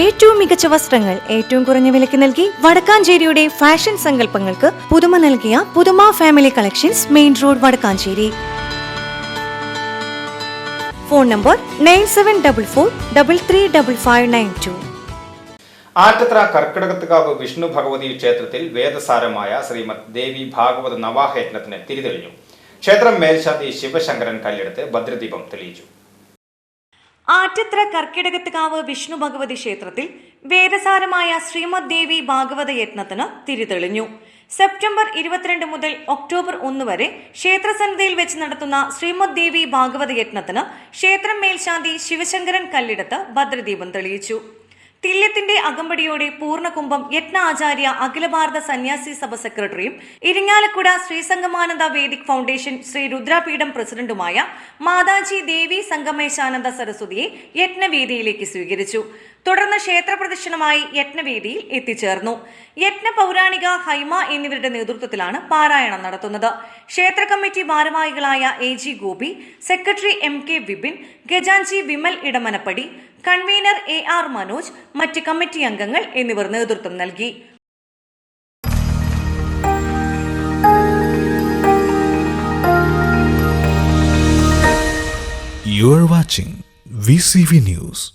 ഏറ്റവും മികച്ച വസ്ത്രങ്ങൾ ഏറ്റവും കുറഞ്ഞ വിലയ്ക്ക് നൽകി വടക്കാഞ്ചേരിയുടെ ഫാഷൻ സങ്കല്പങ്ങൾക്ക് പുതുമ നൽകിയ പുതുമ family collections main road Vadakkanchery. Phone number nine seven double four double three double five nine two Attathara Karkidakathukavu Vishnu Bhagavathi ക്ഷേത്രത്തിൽ വേദസാരമായ ശ്രീമദ് ദേവി ഭാഗവത നവാഹയജ്ഞത്തിന് തിരിതെളിഞ്ഞു. ക്ഷേത്രം മേൽശാന്തി ശിവശങ്കരൻ കല്ലെടുത്ത് ഭദ്രദീപം തെളിയിച്ചു. ആറ്റത്ര കർക്കിടകത്തുകാവ് വിഷ്ണു ഭഗവതി ക്ഷേത്രത്തിൽ വേദസാരമായ ശ്രീമദ് ദേവി ഭാഗവത യജ്ഞത്തിന് തിരിതെളിഞ്ഞു. സെപ്റ്റംബർ ഇരുപത്തിരണ്ട് മുതൽ ഒക്ടോബർ ഒന്ന് വരെ ക്ഷേത്രസന്നിധിയിൽ വെച്ച് നടത്തുന്ന ശ്രീമദ് ദേവി ഭാഗവത യജ്ഞത്തിന് ക്ഷേത്രം മേൽശാന്തി ശിവശങ്കരൻ കല്ലിടത്ത് ഭദ്രദീപം തെളിയിച്ചു. തില്യത്തിന്റെ അകമ്പടിയോടെ പൂർണകുംഭം യജ്ഞ ആചാര്യ അഖില ഭാരത സന്യാസി സഭ സെക്രട്ടറിയും ഇരിങ്ങാലക്കുട ശ്രീസംഗമാനന്ദ വേദിക് ഫൗണ്ടേഷൻ ശ്രീ രുദ്രാപീഠം പ്രസിഡന്റുമായ മാതാജി ദേവി സംഗമേശാനന്ദ സരസ്വതിയെ യജ്ഞവേദിയിലേക്ക് സ്വീകരിച്ചു. തുടർന്ന് ക്ഷേത്ര പ്രദക്ഷിണമായി യജ്ഞവേദിയിൽ എത്തിച്ചേർന്നു. യജ്ഞ പൗരാണിക ഹൈമ എന്നിവരുടെ നേതൃത്വത്തിലാണ് പാരായണം നടത്തുന്നത്. ക്ഷേത്ര കമ്മിറ്റി ഭാരവാഹികളായ A G Gopi secretary M K Vipin Gajanji Vimal Edamanappadi convener A R Manoj മറ്റ് കമ്മിറ്റി അംഗങ്ങൾ എന്നിവർ നേതൃത്വം നൽകി You are watching VCV News.